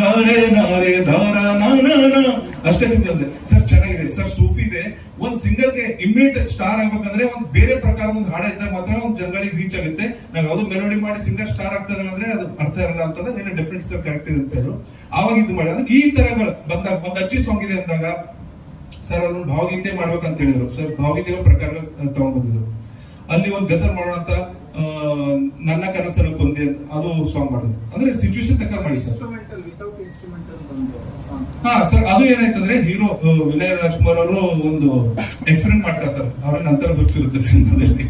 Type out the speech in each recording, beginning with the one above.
ಧಾರೆ ಧಾರೆ ಧಾರ ಅಷ್ಟೇ ನಿಮ್ಗೆ ಸರ್, ಚೆನ್ನಾಗಿದೆ. ಸರ್, ಸೂಫಿ ಇದೆ. ಒಂದ್ ಸಿಂಗರ್ಗೆ ಇಮಿಡಿಯೇಟ್ ಸ್ಟಾರ್ ಆಗ್ಬೇಕಂದ್ರೆ ಒಂದ್ ಬೇರೆ ಪ್ರಕಾರದ ಒಂದು ಹಾಡ ಇದ್ದಾಗ ಮಾತ್ರ ಒಂದ್ ಜನಗಳಿಗೆ ರೀಚ್ ಆಗುತ್ತೆ. ನಾವ್ ಯಾವ್ದು ಮೆಲೋಡಿ ಮಾಡಿ ಸಿಂಗರ್ ಸ್ಟಾರ್ ಆಗ್ತದೆ ಅಂದ್ರೆ ಅದು ಅರ್ಥ ಇರಲ್ಲ ಅಂತಂದ್ರೆ ನೀನು ಡೆಫಿನೆಟ್ ಸರ್ ಕರೆಕ್ಟ್ ಇದೆ ಅಂತ ಹೇಳು ಆವಾಗ ಇದು ಮಾಡಿ ಅಂದ್ರೆ ಈ ತರಗಳು ಬಂದಾಗ ಒಂದ್ ಅಚ್ಚಿ ಸಾಂಗ್ ಇದೆ ಅಂದಾಗ ಸರ್, ಅಲ್ಲೊಂದು ಭಾವಗೀತೆ ಮಾಡ್ಬೇಕಂತ ಹೇಳಿದ್ರು. ಸರ್, ಭಾವಗೀತೆ ಪ್ರಕಾರ ತಗೊಂಡ್ ಬಂದಿದ್ರು ಅಲ್ಲಿ ಒಂದ್ ಗಜಲ್ ಮಾಡೋಣ ಅಂತ ನನ್ನ ಕನಸನ್ನು ಕೊಂದೆ ಅದು ಸಾಂಗ್ ಮಾಡಿದ್ರು. ಅಂದ್ರೆ ಸಿಚುವೇಶನ್ ತಕ್ಕ ಮಾಡಿ ಸರ್ ಇನ್ಸ್ಟ್ರೂಮೆಂಟಲ್ ವಿತೌಟ್ ಇನ್ಸ್ಟ್ರೂಮೆಂಟಲ್ ಒಂದು ಸಾಂಗ್ ಹಾ, ಸರ್, ಅದು ಏನಾಯ್ತಂದ್ರೆ ಹೀರೋ ವಿನಯ್ ರಾಜ್ಕುಮಾರ್ ಅವರು ಒಂದು ಎಕ್ಸ್ಪೆರಿಮೆಂಟ್ ಮಾಡ್ತಾ ಇರ್ತಾರೆ. ಅವ್ರ ನಂತರ ಗೊತ್ತಿರುತ್ತೆ ಸಿನಿಮಾದಲ್ಲಿ.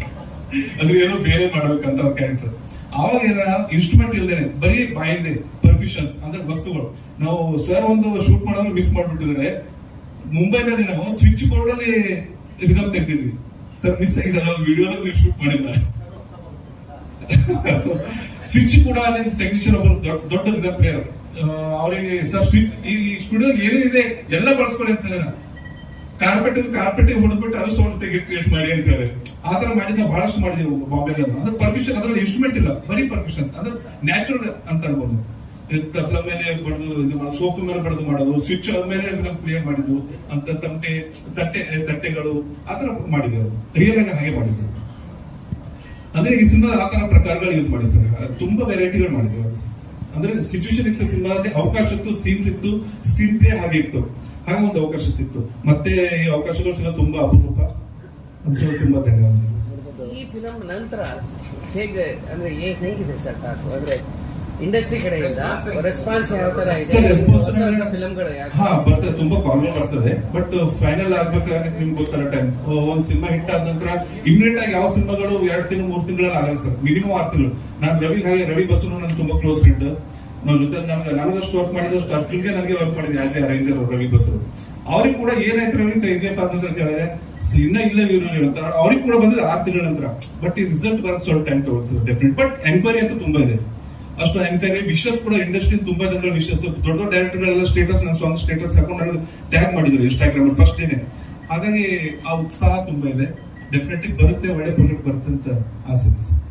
ಅದು ಏನೋ ಬೇರೆ ಮಾಡ್ಬೇಕಂತ ಅವ್ರ ಕ್ಯಾರೆಕ್ಟರ್ ಆವಾಗ ಏನ ಇನ್ಸ್ಟ್ರೂಮೆಂಟ್ ಇಲ್ದೇನೆ, ಬರೀ ಬಾಯಿಂದೆ ಪರ್ಮಿಷನ್ಸ್ ಅಂದ್ರೆ ವಸ್ತುಗಳು. ನಾವು ಸರ್ ಒಂದು ಶೂಟ್ ಮಾಡೋದು ಮಿಸ್ ಮಾಡ್ಬಿಟ್ಟಿದ್ರೆ ಮುಂಬೈನಲ್ಲಿ ನಾವು ಸ್ವಿಚ್ ಬೋರ್ಡ್ ಅಲ್ಲಿ ರಿದಮ್ ತೆಗ್ದಿದ್ವಿ. ಸರ್ ಮಿಸ್ ಆಗಿದೆ ವಿಡಿಯೋದಲ್ಲಿ ಶೂಟ್ ಮಾಡಿಲ್ಲ. ಸ್ವಿಚ್ ಕೂಡ ಅಲ್ಲಿ ಟೆಕ್ನಿಷಿಯನ್ ಒಬ್ಬರು ದೊಡ್ಡ ದೊಡ್ಡ ಪ್ಲೇಯರ್ ಅವರಿಗೆ, ಸರ್ ಸ್ವಿಚ್ ಈ ಸ್ಟುಡಿಯೋ ಏನಿದೆ ಎಲ್ಲ ಬಳಸ್ಕೊಳ್ಳಿ ಅಂತ ಕಾರ್ಪೆಟ್ ಕಾರ್ಪೆಟ್ ಹೊಡೆದ್ಬಿಟ್ಟು ಅದು ಸೌಂಡ್ ಕ್ರಿಯೇಟ್ ಮಾಡಿ ಅಂತ ಹೇಳಿ ಆ ಮಾಡಿ ನಾವು ಬಹಳಷ್ಟು ಮಾಡಿದೀವಿ ಬಾಂಬೆಗೆ ಅಂದ್ರೆ. ಪರ್ಮಿಷನ್ ಅದ್ರಲ್ಲಿ ಇನ್ಸ್ಟ್ರೂಮೆಂಟ್ ಇಲ್ಲ. ಬರೀ ಪರ್ಮಿಷನ್ ಅಂದ್ರೆ ನ್ಯಾಚುರಲ್ ಅಂತ ಅನ್ಬೋದು ತಪ್ಲ ಮೇಲೆ ಬಡದು ಇದು ಸೋಫಾ ಮೇಲೆ ಬಡದು ಮಾಡೋದು ಸ್ವಿಚ್ ಮೇಲೆ ಪ್ಲೇ ಮಾಡಿದ್ದು, ಅಂತ ತಮಟೆ ತಟ್ಟೆ, ತಟ್ಟೆಗಳು ಆ ತರ ಮಾಡಿದ್ದೇವೆ. ರಿಯಲ್ ಆಗಿ ಹಾಗೆ ಮಾಡಿದ್ದೇವೆ. ಅಂದ್ರೆ ಈ ಸಿನಿಮಾ ಆ ತರ ಪ್ರಕಾರಗಳು ಯೂಸ್ ಮಾಡಿ ಸರ್. ತುಂಬಾ ವೆರೈಟಿಗಳು ಮಾಡಿದ್ರು ಅದು ಅಂದ್ರೆ ಸಿಚುವೇಶನ್ ಇತ್ತು ಸಿನಿಮಾದಲ್ಲಿ ಅವಕಾಶ ಇತ್ತು ಸೀನ್ಸ್ ಇತ್ತು ಸ್ಕ್ರೀನ್ ಪ್ಲೇ ಹಾಗೆ ಇತ್ತು. ಹಾಗೆ ಒಂದು ಅವಕಾಶ ಸಿಕ್ತು. ಮತ್ತೆ ಈ ಅವಕಾಶಗಳು ಸಹ ತುಂಬಾ ಅಪರೂಪ. ಅಂತ ತುಂಬಾ ಧನ್ಯವಾದ ಈ ಫಿಲಂ ನಂತರ ಹೇಗೆ, ಅಂದ್ರೆ ಹೇಗಿದೆ ಸರ್ ಅಂದ್ರೆ ಇಂಡಸ್ಟ್ರಿ ಕಡೆಯಿಂದ ರೆಸ್ಪಾನ್ಸ್ ಯಾವ ತರ ಇದೆ? ಹೊಸ ಹೊಸ ಫಿಲಂಗಳು ಹಾ ಬರ್ತದೆ. ತುಂಬಾ ಕಾಮನ್ ಬರ್ತದೆ. ಬಟ್ ಫೈನಲ್ ಆಗ್ಬೇಕಾದ್ರೆ ನಿಮ್ಗೆ ಗೊತ್ತಲ್ಲ ಟೈಮ್ ಒಂದ್ ಸಿನಿಮಾ ಹಿಟ್ ಆದ ನಂತರ ಇಮಿಡಿಯೇಟ್ ಆಗಿ ಯಾವ ಸಿನಿಮಾಗಳು ಎರಡ್ ತಿಂಗಳು ಮೂರ್ ತಿಂಗಳಲ್ಲಿ ಆಗಲ್ಲ ಸರ್. ಮಿನಿಮಮ್ ಆರ್ ತಿಂಗಳು. ನಾನು ರವಿ ಹಾಗೆ ರವಿ ಬಸ್ಸು ನನ್ ತುಂಬಾ ಕ್ಲೋಸ್ ಫ್ರೆಂಡ್ ನಾವ್ ಜೊತೆ ನನ್ಗೆ ನನಗಷ್ಟು ವರ್ಕ್ ಮಾಡಿದಷ್ಟು ಅರ್ಜುನ್ಗೆ ನನಗೆ ವರ್ಕ್ ಮಾಡಿದ್ದೆ ಆಸ್ ಎ ಅರೇಂಜರ್ ರವಿ ಬಸ್ಸು ಅವ್ರಿಗೆ ಕೂಡ ಏನಾಯ್ತು ರವಿ ಕೈ ಜೆ ಫಾದ್ ನಂತರ ಕೇಳಿದ್ರೆ "ಸ- ಇನ್ನ ಇಲ್ಲ ಇವರು ಅಂತ. ಅವ್ರಿಗೆ ಕೂಡ ಬಂದಿದೆ ಆರ್ ತಿಂಗಳ ನಂತರ. ಬಟ್ ಈ ರಿಸಲ್ಟ್ ಬರೋದು ಸ್ವಲ್ಪ ಟೈಮ್ ತಗೊಳ್ತಾರೆ ಡೆಫಿನೆಟ್ ಬಟ್ ಎಂಕ್ವೈರಿ ಅಂತ ತುಂಬಾ ಇದೆ. ಅಷ್ಟು ಎಂಕ್ವೈರಿ ವಿಶಸ್ ಕೂಡ ಇಂಡಸ್ಟ್ರಿ ತುಂಬಾ ಜನರ ವಿಶಸ್ ದೊಡ್ಡ ದೊಡ್ಡ ಡೈರೆಕ್ಟರ್ಗಳೆಲ್ಲ ಸ್ಟೇಟಸ್ ನನ್ನ ಸಾಂಗ್ ಸ್ಟೇಟಸ್ ಹಾಕೊಂಡು ನಾನು ಟ್ಯಾಗ್ ಮಾಡಿದ್ರು ಇನ್ಸ್ಟಾಗ್ರಾಮ್ ಫಸ್ಟ್ ಡೇನೆ ಹಾಗಾಗಿ, ಆ ಉತ್ಸಾಹ ತುಂಬಾ ಇದೆ. ಡೆಫಿನೆಟ್ಲಿ ಬರುತ್ತೆ, ಒಳ್ಳೆ ಪ್ರಾಜೆಕ್ಟ್ ಬರುತ್ತೆ ಅಂತ ಆಸೆ ಇದೆ.